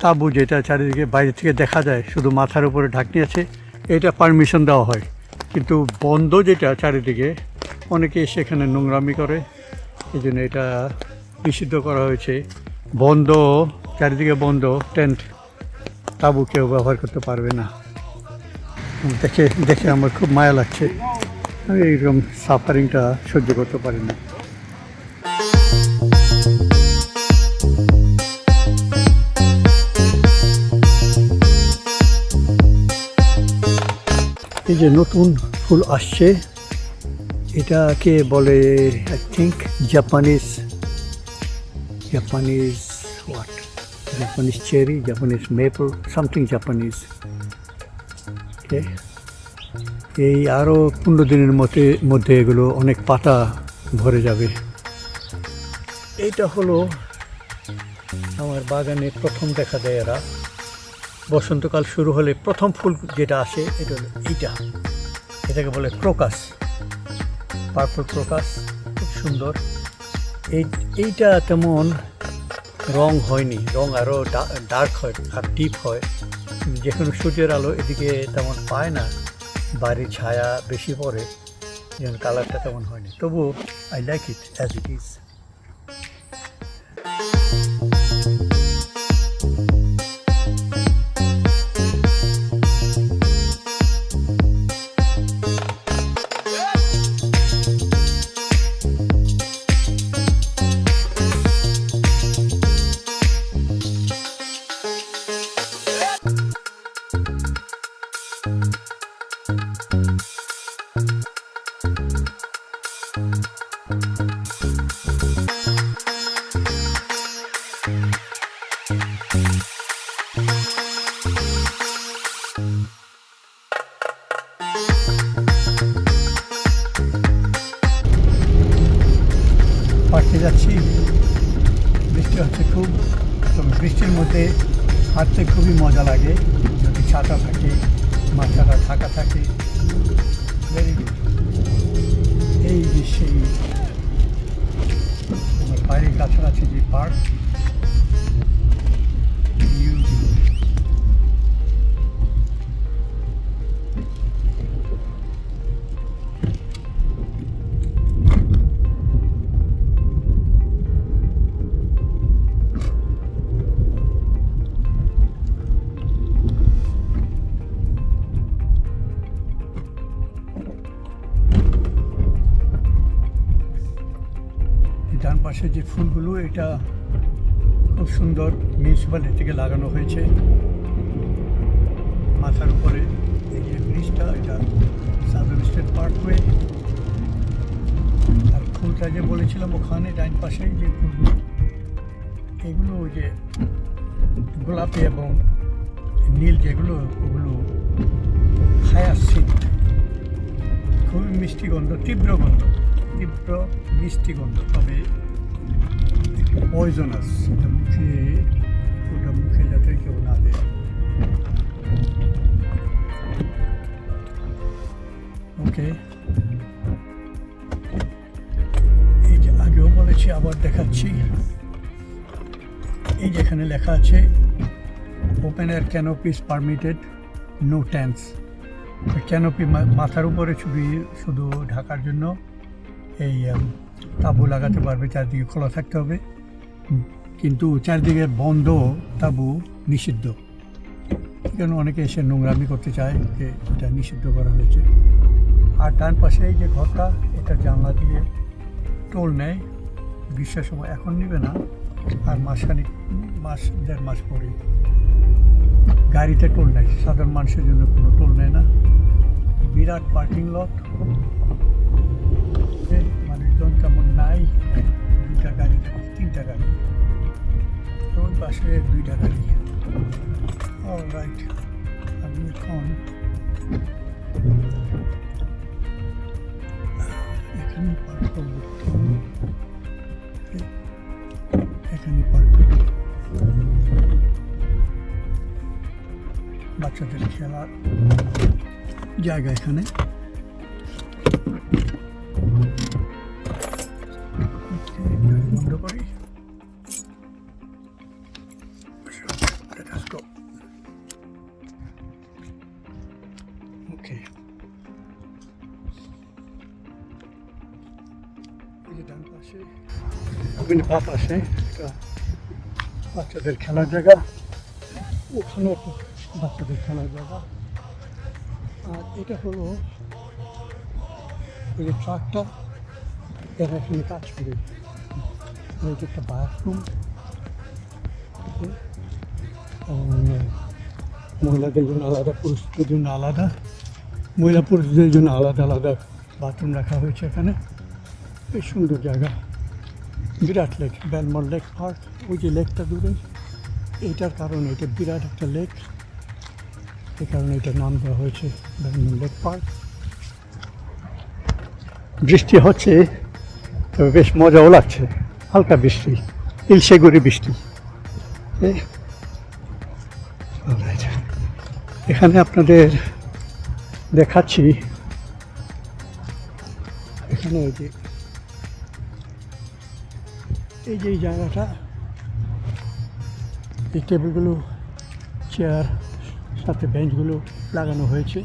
তাঁবু যেটা চারিদিকে বাইরে থেকে দেখা যায়, শুধু মাথার উপরে ঢাকনি আছে, এটা পারমিশন দেওয়া হয়। কিন্তু বন্ধ যেটা চারিদিকে, অনেকে সেখানে নোংরামি করে। এই জন্য এটা নিষিদ্ধ করা হয়েছে। বন্ধ, চারিদিকে বন্ধ টেন্ট তাঁবু কেউ ব্যবহার করতে পারবে না। দেখে দেখে আমার খুব মায়া লাগছে। আমি এইরকম সাফারিংটা সহ্য করতে পারি না। এই যে নতুন ফুল আসছে, এটাকে বলে I think Japanese Japanese what Japanese cherry Japanese maple something Japanese এই আরও পনেরো দিনের মধ্যে মধ্যে এগুলো অনেক পাতা ভরে যাবে। এইটা হলো আমার বাগানে প্রথম দেখা দেয় এরা। বসন্তকাল শুরু হলে প্রথম ফুল যেটা আসে, এটা হলো এটাকে বলে ক্রোকাস। পার্পল ক্রোকাস, খুব সুন্দর। এই, এইটা তেমন রং হয়নি, রং আরও ডার্ক হয় আর ডিপ হয়। যেখানে সূর্যের আলো এদিকে তেমন পায় না, বাড়ির ছায়া বেশি পড়ে যেমন কালারটা তেমন হয়নি। তবু I like it as it is পাশে যে ফুলগুলো, এটা খুব সুন্দর মিউনিসিপ্যালিটি থেকে লাগানো হয়েছে। মাথার উপরে এই যে ব্রিজটা, এটা সাউদার্ন স্টেট পার্কওয়ে আর ফুলটা যে বলেছিলাম ওখানে, ডান পাশে যে ফুলগুলো, এগুলো ওই যে গোলাপি এবং নীল যেগুলো, ওগুলো হায়ার হায়াসিন্থ খুবই মিষ্টি গন্ধ, তীব্র গন্ধ, তীব্র মিষ্টি গন্ধ। তবে পয়জনাস এটা মুখে ওটা মুখে যাতে কেউ না দেয় ওকে এই যে আগেও বলেছি আবার দেখাচ্ছি এই যেখানে লেখা আছে open air canopies permitted no tents canopy মাথার উপরে ছবি শুধু ঢাকার জন্য এই তাঁবু লাগাতে পারবে চারদিকে খোলা থাকতে হবে কিন্তু চারদিকে বন্ধ, তাবু নিষিদ্ধ। কেন অনেকে এসে নোংরামি করতে চায় যে এটা নিষিদ্ধ করা হয়েছে। আর ডান পাশে এই যে ঘরটা, এটা জানলা দিয়ে টোল নেয়। গ্রীষ্মের সময় এখন নেবে না, আর মাসখানিক, মাস, দেড় মাস পরে গাড়িতে টোল নেয়। সাধারণ মানুষের জন্য কোনো টোল নেয় না। বিরাট পার্কিং লট। মানুষজন তেমন নাই। দুইটা গাড়ি তিনটা গাড়ি ওই পাশে দুইটা গাড়ি রাইট আমি এখন এখানে পার্ক করব এখানে পার্ক বাচ্চাদের খেলার জায়গা এখানে। বাচ্চাদের খেলার জায়গা, ওখানে একটা বাচ্চাদের খেলার জায়গা। আর এটা হলো ট্রাকটা, এরা এখানে কাজ করে। একটা বাথরুম মহিলাদের জন্য আলাদা, পুরুষদের জন্য আলাদা। মহিলা, পুরুষদের জন্য আলাদা আলাদা বাথরুম রাখা হয়েছে এখানে। বেশ সুন্দর জায়গা বিরাট লেক বেলমর লেক পার্ক ওই যে লেকটা দূরে এইটার কারণে এটা বিরাট একটা লেক এই কারণে এটার নাম দেওয়া হয়েছে বেলমর লেক পার্ক বৃষ্টি হচ্ছে তবে বেশ মজাও লাগছে হালকা বৃষ্টি ইলশেগুড়ি বৃষ্টি এখানে আপনাদের দেখাচ্ছি এখানে ওই যে এই যে জায়গাটা, এই টেবিলগুলো, চেয়ার, সাথে বেঞ্চগুলো লাগানো হয়েছে।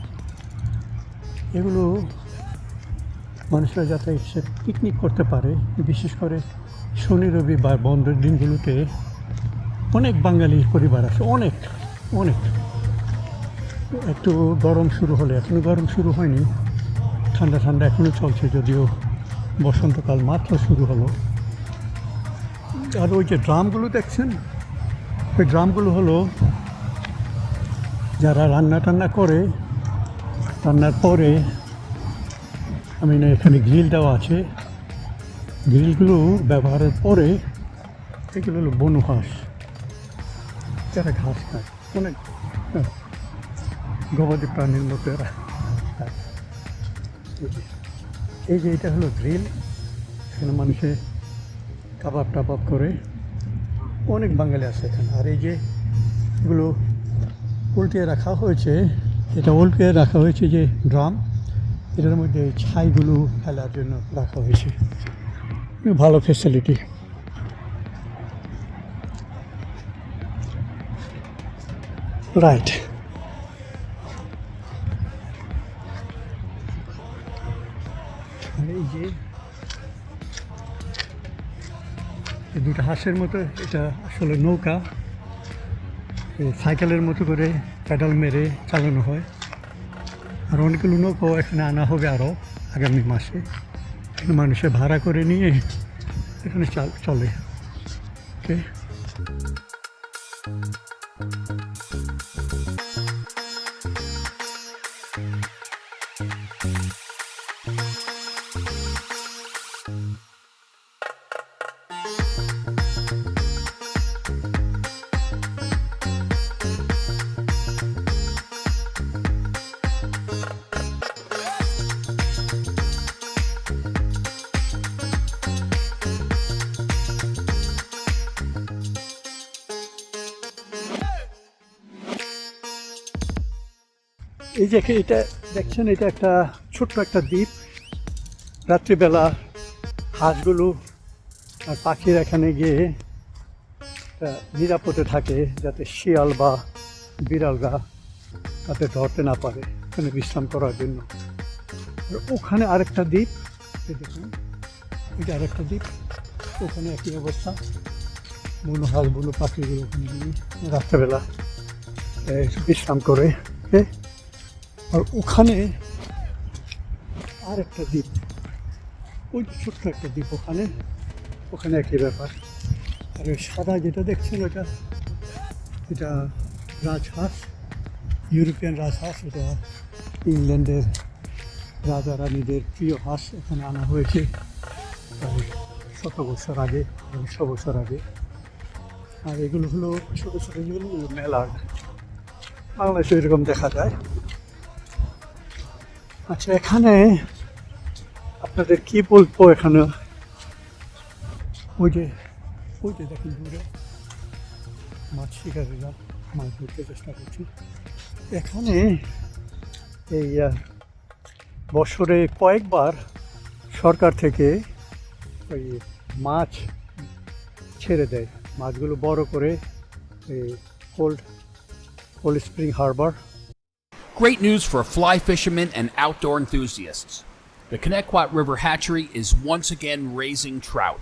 এগুলো মানুষরা যাতে এসে পিকনিক করতে পারে, বিশেষ করে শনি রবিবার বন্ধের দিনগুলোতে অনেক বাঙালি পরিবার আছে, অনেক অনেক। একটু গরম শুরু হলে এখনও গরম শুরু হয়নি, ঠান্ডা ঠান্ডা এখনও চলছে, যদিও বসন্তকাল মাত্র শুরু হলো। আর ওই যে ড্রামগুলো দেখছেন? ওই ড্রামগুলো হলো যারা রান্না টান্না করে রান্নার পরে আমি না এখানে গ্রিল দেওয়া আছে। গ্রিলগুলো ব্যবহারের পরে এগুলো হলো বনু হাঁস। যারা ঘাস খায়। অনেক হ্যাঁ, গবাদি প্রাণীর মতো এরা। এই যে- এটা হলো গ্রিল। এখানে মানুষে কাবাব টাবাব করে। অনেক বাঙালি আছে এখানে। আর এই যে এগুলো উল্টিয়ে রাখা হয়েছে, এটা উল্টিয়ে রাখা হয়েছে যে ড্রাম। এটার মধ্যে ছাইগুলো ফেলার জন্য রাখা হয়েছে। ভালো ফেসিলিটি রাইট এই যে এই দুটো হাঁসের মতো, এটা আসলে নৌকা। সাইকেলের মতো করে প্যাডাল মেরে চালানো হয়। আর অনেকগুলো নৌকাও এখানে আনা হবে আরও আগামী মাসে। মানুষে ভাড়া করে নিয়ে এখানে চলে ওকে যে এটা, দেখছেন, এটা একটা ছোট্ট একটা দ্বীপ। রাত্রিবেলা হাঁসগুলো আর পাখির এখানে গিয়ে নিরাপদে থাকে যাতে শিয়াল বা বিড়ালরা তাতে ধরতে না পারে এখানে বিশ্রাম করার জন্য। আর ওখানে আরেকটা দ্বীপ দেখুন, এটা আরেকটা দ্বীপ। ওখানে একই অবস্থা। বুনো হাঁস বুনো পাখিগুলো ওখানে রাত্রেবেলা বিশ্রাম করে okay? আর ওখানে আর একটা দ্বীপ। ওই ছোট্ট একটা দ্বীপ ওখানে। ওখানে একই ব্যাপার। আর ওই সাদা যেটা দেখছেন ওটা এটা রাজহাঁস, ইউরোপিয়ান রাজহাঁস, এটা ইংল্যান্ডের রাজা রানীদের প্রিয় হাঁস এখানে আনা হয়েছে। শত বছর আগে উনিশশো বছর আগে। আর এগুলো হলো ছোটো ছোটো যেগুলো মেলার। বাংলাদেশে এরকম দেখা যায়। আচ্ছা এখানে আপনাদের কি বলব এখানে? ওই যে ওই যে দেখেন দূরে, মাছ শিকারীরা মাছ ধরতে চেষ্টা করছি। এখানে এই বছরে কয়েকবার সরকার থেকে ওই মাছ ছেড়ে দেয়। মাছগুলো বড় করে এই Cold Cold Spring Harbor Great news for fly fishermen and outdoor enthusiasts. The Connecticut River Hatchery is once again raising trout.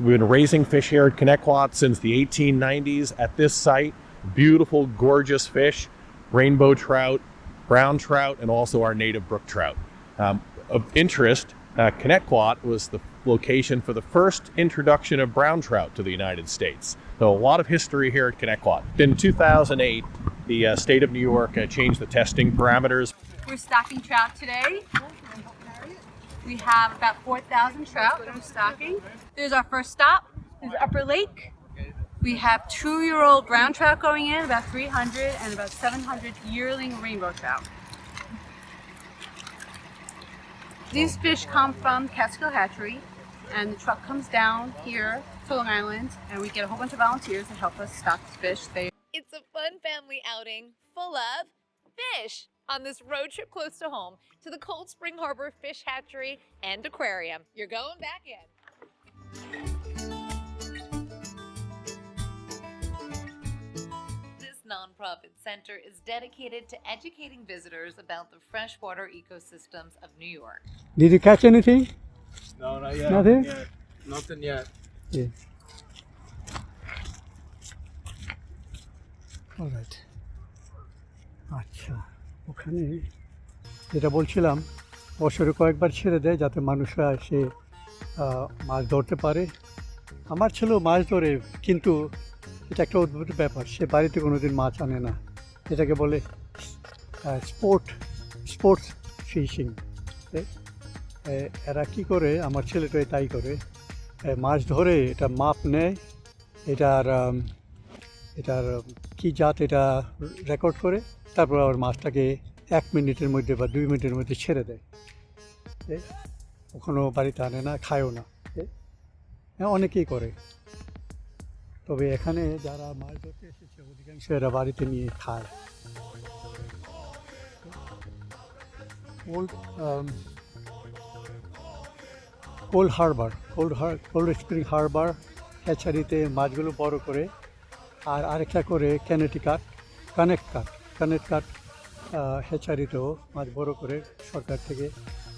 We've been raising fish here at Connecticut since the 1890s at this site. Beautiful, gorgeous fish, rainbow trout, brown trout, and also our native brook trout. Um, of interest, uh, Connecticut was the location for the first introduction of brown trout to the United States. So a lot of history here at Connecticut. In 2008, the uh, state of New York uh, changed the testing parameters We're stocking trout today. We have about 4,000 trout that we're stocking. There's our first stop. There's Upper Lake. We have two-year-old brown trout going in, about 300, and about 700 yearling rainbow trout. These fish come from Catskill Hatchery, and the truck comes down here to Long Island, and we get a whole bunch of volunteers to help us stock the fish. They It's a fun family outing full of fish on this road trip close to home to the Cold Spring Harbor Fish Hatchery and Aquarium. You're going back in. This nonprofit center is dedicated to educating visitors about the freshwater ecosystems of New York. Did you catch anything? No, not yet. Nothing? Yet. Nothing yet. Yeah. Alright. আচ্ছা ওখানে যেটা বলছিলাম, বছরে কয়েকবার ছেড়ে দেয় যাতে মানুষরা এসে মাছ ধরতে পারে। আমার ছেলেও মাছ ধরে, কিন্তু এটা একটা অদ্ভুত ব্যাপার, সে বাড়িতে কোনো দিন মাছ আনে না। এটাকে বলে স্পোর্ট, স্পোর্টস ফিশিং। এরা কী করে, আমার ছেলেটাই তাই করে মাছ ধরে এটা মাপ নেয়। এটার এটার কি জাত এটা রেকর্ড করে, তারপর আবার মাছটাকে এক মিনিটের মধ্যে বা দুই মিনিটের মধ্যে ছেড়ে দেয়। কখনো বাড়িতে আনে না, খায়ও না। হ্যাঁ অনেকেই করে। তবে এখানে যারা মাছ ধরতে এসেছে, অধিকাংশ এরা বাড়িতে নিয়ে খায়। Old Cold Harbor Cold Har Cold Spring Harbor হ্যাচারিতে মাছগুলো বড় করে আর আরেকটা করে ক্যানেটি কাঠ কানেক্ট কাঠ কানেক্ট কাঠ হেচারিতেও মাছ বড় করে সরকার থেকে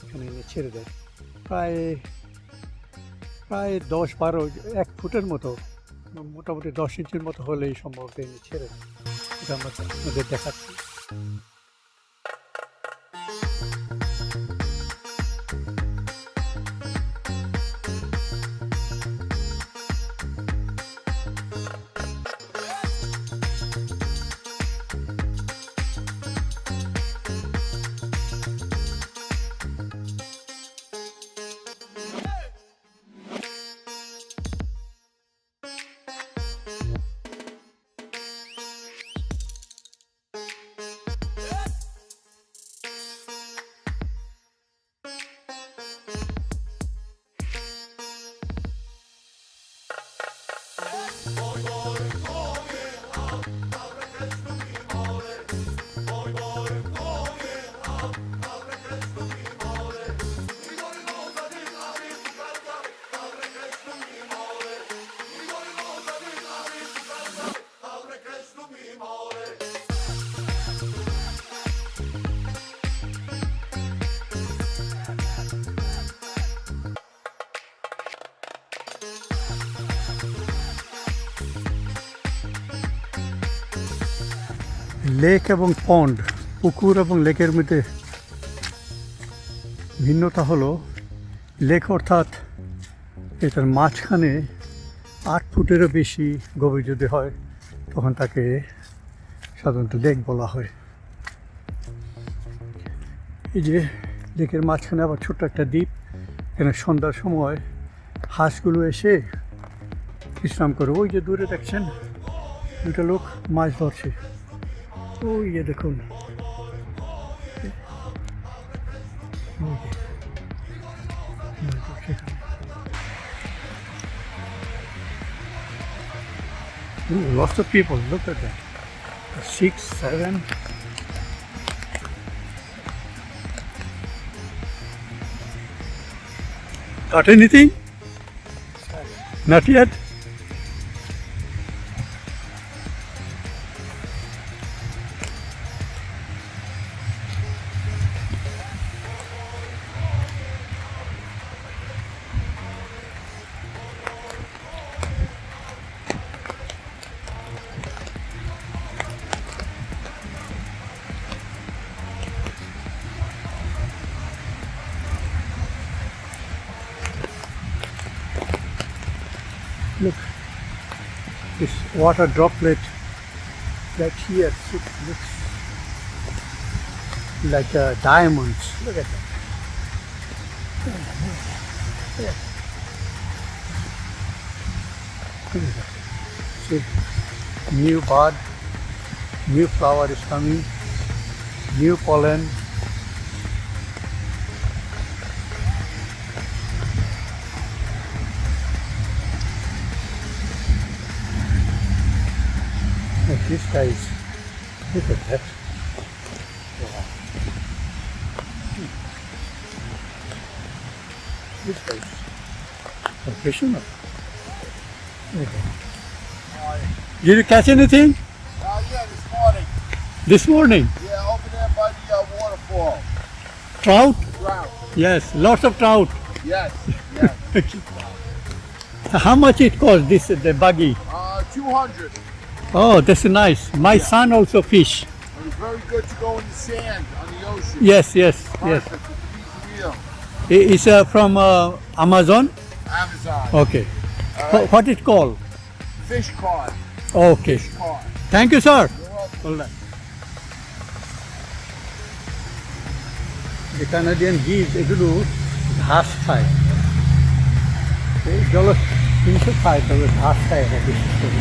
এখানে ছেড়ে দেয়। প্রায় প্রায় দশ বারো, এক ফুটের মতো, মোটামুটি দশ ইঞ্চির মতো হলেই সম্ভবত এনে ছেড়ে দেয়। এটা আমরা আপনাদের দেখাচ্ছি। লেক এবং পন্ড, পুকুর এবং লেকের মধ্যে ভিন্নতা হলো, লেক অর্থাৎ এটার মাঝখানে আট ফুটেরও বেশি গভীর যদি হয়, তখন তাকে সাধারণত লেক বলা হয়। এই যে লেকের মাঝখানে আবার ছোট্ট একটা দ্বীপ, এখানে সন্ধ্যার সময় হাঁসগুলো এসে বিশ্রাম করে। ওই যে দূরে দেখছেন দুটো লোক মাছ ধরছে। ओ ये देखो ना Ooh, lots of people, look at that. Six, seven. Got anything? Not yet? This water droplet that here looks like diamonds. Look at that. See, new bud, new flower is coming, new pollen. This guy is, look at that. Wow. This guy is professional. That. Did you catch anything Uh, yeah, this morning. this morning? Yeah, over there by the uh, waterfall. Trout? Ground. Yes, lots of trout. Yes, yes. How much it cost this the buggy? uh, 200. Oh, that's nice. My son also fish. It was very good to go in the sand on the ocean. Yes, yes, yes. Perfect with the piece of meal. I- It's uh, from uh, Amazon. Amazon. Okay. Wh- What it called? Fish card. Okay. Fish card. Thank you, sir. You're welcome. All right. The Canadian geese এগুলো ঘাস খায় এই জল কিন্তু খায় তবে ঘাস খায় এরা বিশেষ করে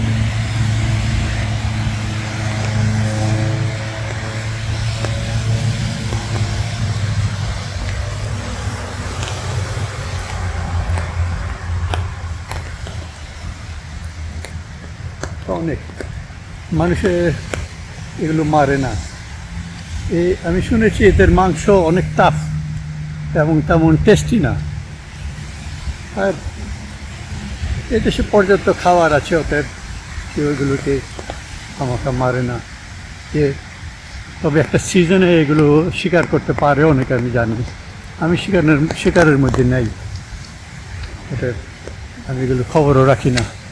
অনেক। মানুষে এগুলো মারে না। এই আমি শুনেছি এদের মাংস অনেক টাফ এবং তেমন টেস্টি না। আর এদেশে পর্যাপ্ত খাবার আছে, ওদের কেউ এগুলোকে আমাকে মারে না। এ, তবে একটা সিজনে এগুলো শিকার করতে পারে অনেকে, আমি জানি। আমি শিকারের শিকারের মধ্যে নেই। ওদের, আমি এগুলো খবরও রাখি না।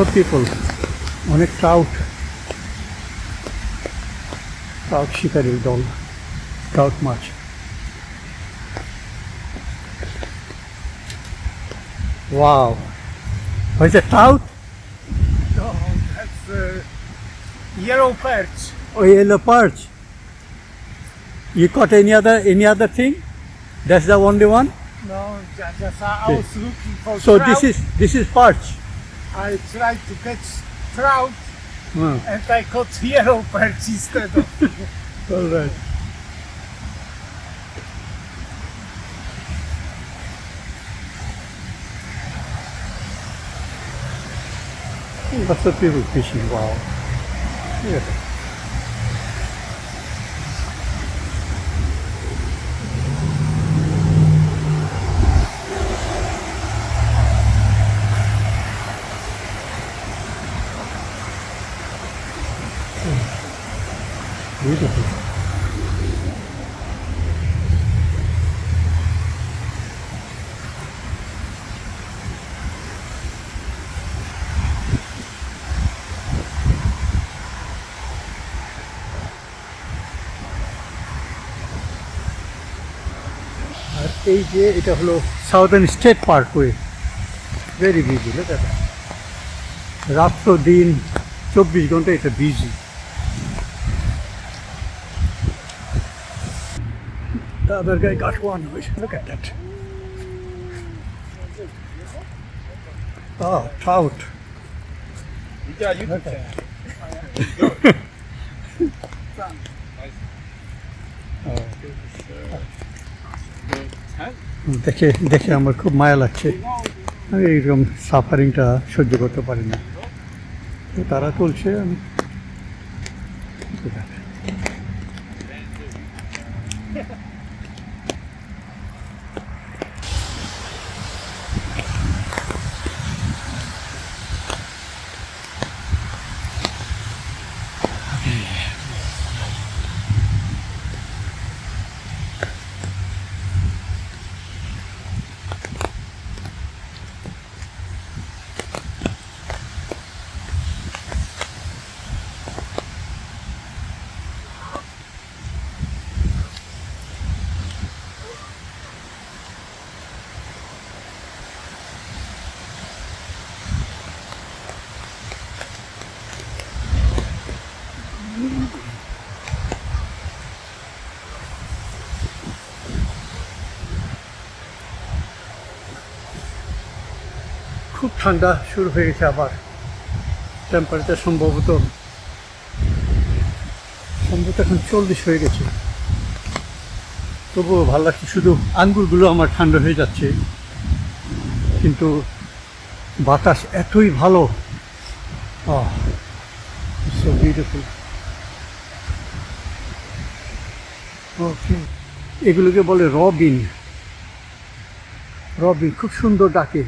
of people. অনেক ট্রাউট ট্রাউট শিকারীর দল trout much Wow. Was it trout? No, that's uh, yellow perch. or yellow perch? You caught any other any other thing? That's the only one. No, just, just I Okay. was looking for So trout. this is this is perch. I tried to catch trout Hmm. and I caught yellow perch instead of. All right. Lots of people fishing. Wow. Yeah. Beautiful. আর এই যে এটা হলো southern state parkway very busy রাত্র দিন চব্বিশ ঘণ্টা এটা busy The other guy got one. Look at that. Oh, trout. Yeah, you Look at that. দেখে দেখে আমার খুব মায়া লাগছে আমি এইরকম সাফারিংটা সহ্য করতে পারি না তারা চলছে আমি ঠিক আছে। খুব ঠান্ডা শুরু হয়ে গেছে আবার। টেম্পারেচার সম্ভবত সম্ভবত এখন চল্লিশ হয়ে গেছে। তবুও ভালো লাগছে, শুধু আঙ্গুরগুলো আমার ঠান্ডা হয়ে যাচ্ছে। কিন্তু বাতাস এতই ভালো। সো বিউটিফুল এগুলোকে বলে রবিন। রবিন খুব সুন্দর ডাকে।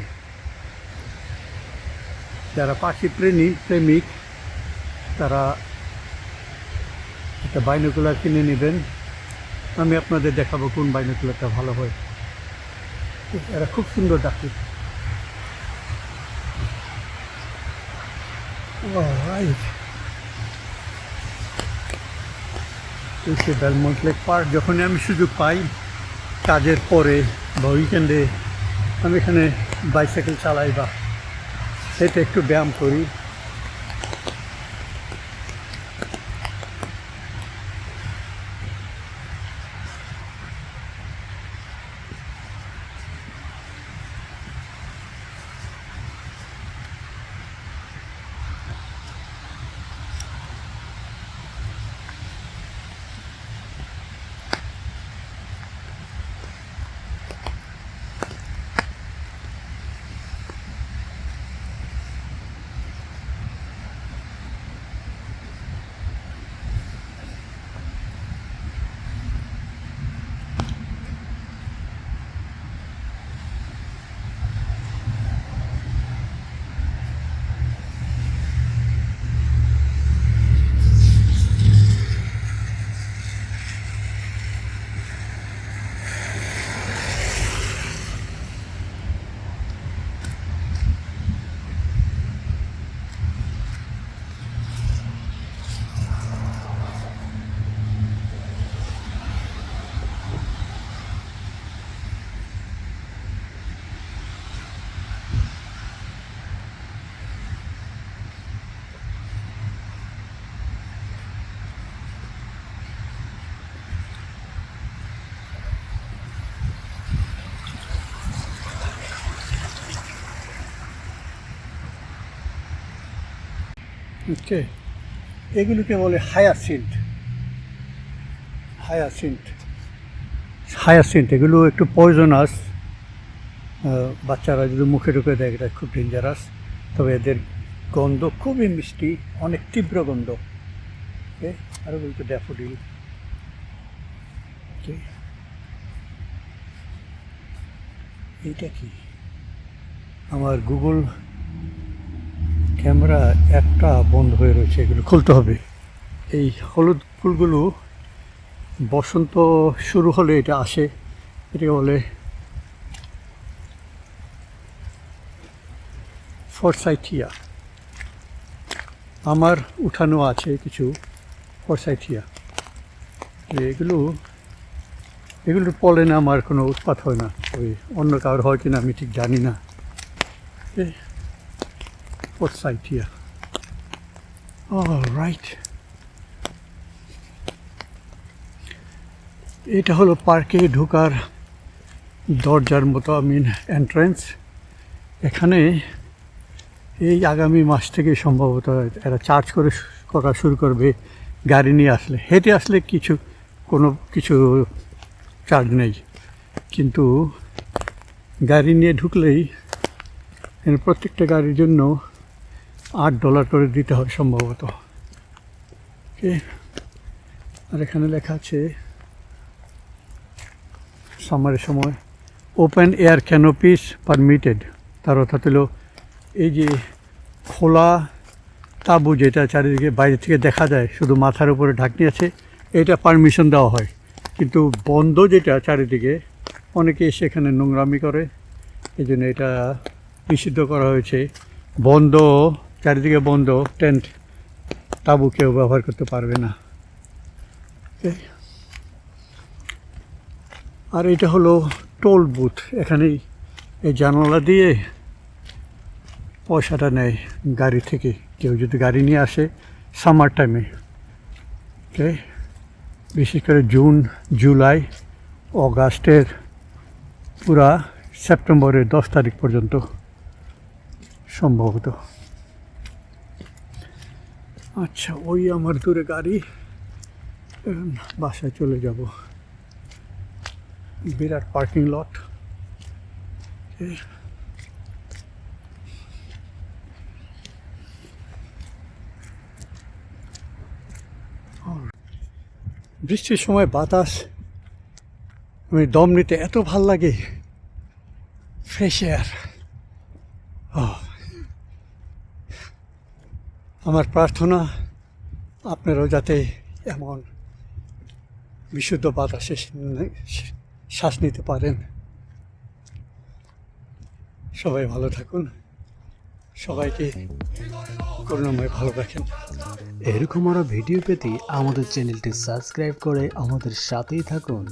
যারা পাখি প্রেমী, প্রেমিক, তারা একটা বাইনোকুলার কিনে নেবেন। আমি আপনাদের দেখাবো কোন বাইনোকুলারটা ভালো হয়। এরা খুব সুন্দর ডাকে। এই সে বেলমন্ট লেক পার্ক যখনই আমি সুযোগ পাই, কাজের পরে বা উইকেন্ডে আমি এখানে বাইসাইকেল চালাই বা সেটা একটু ব্যায়াম করি। ওকে এগুলোকে বলে হায়াসিন্ট। হায়াসিন্ট। হায়াসিন্ট, এগুলো একটু পয়জনাস বাচ্চারা যদি মুখে ঢুকে দেয়, এটা খুব ডেঞ্জারাস তবে এদের গন্ধ খুবই মিষ্টি, অনেক তীব্র গন্ধ। ওকে আরও বলতো ড্যাফোডিল এইটা কি? আমার গুগল ক্যামেরা একটা বন্ধ হয়ে রয়েছে, এগুলো খুলতে হবে। এই হলুদ ফুলগুলো বসন্ত শুরু হলে এটা আসে, এটাকে বলে ফরসাইথিয়া। আমার উঠানো আছে কিছু ফরসাইথিয়া। এগুলো, এগুলোর পলেন আমার কোনো উৎপাত হয় না, ওই অন্য কারোর হয় কিনা আমি ঠিক জানি না। এ Forsythia. All right. এটা হলো পার্কে ঢোকার দরজার মতো মিন এন্ট্রান্স এখানে এই আগামী মাস থেকে সম্ভবত এরা চার্জ করে করা শুরু করবে গাড়ি নিয়ে আসলে হেঁটে আসলে কিছু, কোনো কিছু চার্জ নেই কিন্তু গাড়ি নিয়ে ঢুকলেই প্রত্যেকটা গাড়ির জন্য আট ডলার করে দিতে হয় সম্ভবত। ওকে। আর এখানে লেখা আছে, সামারের সময় ওপেন এয়ার ক্যানোপিস পারমিটেড তার অর্থাৎ হলো, এই যে খোলা তাঁবু যেটা চারিদিকে বাইরে থেকে দেখা যায়, শুধু মাথার উপরে ঢাকনি আছে, এটা পারমিশন দেওয়া হয়। কিন্তু বন্ধ যেটা চারিদিকে, অনেকে সেখানে নোংরামি করে। এই জন্য এটা নিষিদ্ধ করা হয়েছে। বন্ধ চারিদিকে বন্ধ টেন্ট তাঁবু কেউ ব্যবহার করতে পারবে না। আর এটা হলো টোল বুথ এখানেই এই জানালা দিয়ে পয়সাটা নেয় গাড়ি থেকে। কেউ যদি গাড়ি নিয়ে আসে সামার টাইমে ওকে বিশেষ করে জুন জুলাই অগাস্টের পুরা সেপ্টেম্বরের দশ তারিখ পর্যন্ত সম্ভবত। আচ্ছা ওই আমার দূরে গাড়ি। বাসায় চলে যাব। বিরাট পার্কিং লট। বৃষ্টির সময় বাতাস। আমি দম নিতে এত ভালো লাগে। Fresh air. আমার প্রার্থনা, আপনারাও যাতে এমন বিশুদ্ধ বাতাসে শ্বাস নিতে পারেন। সবাই ভালো থাকুন। সবাইকে করুণাময় ভালো রাখেন। এরকম আরও ভিডিও পেতে আমাদের চ্যানেলটি সাবস্ক্রাইব করে আমাদের সাথেই থাকুন।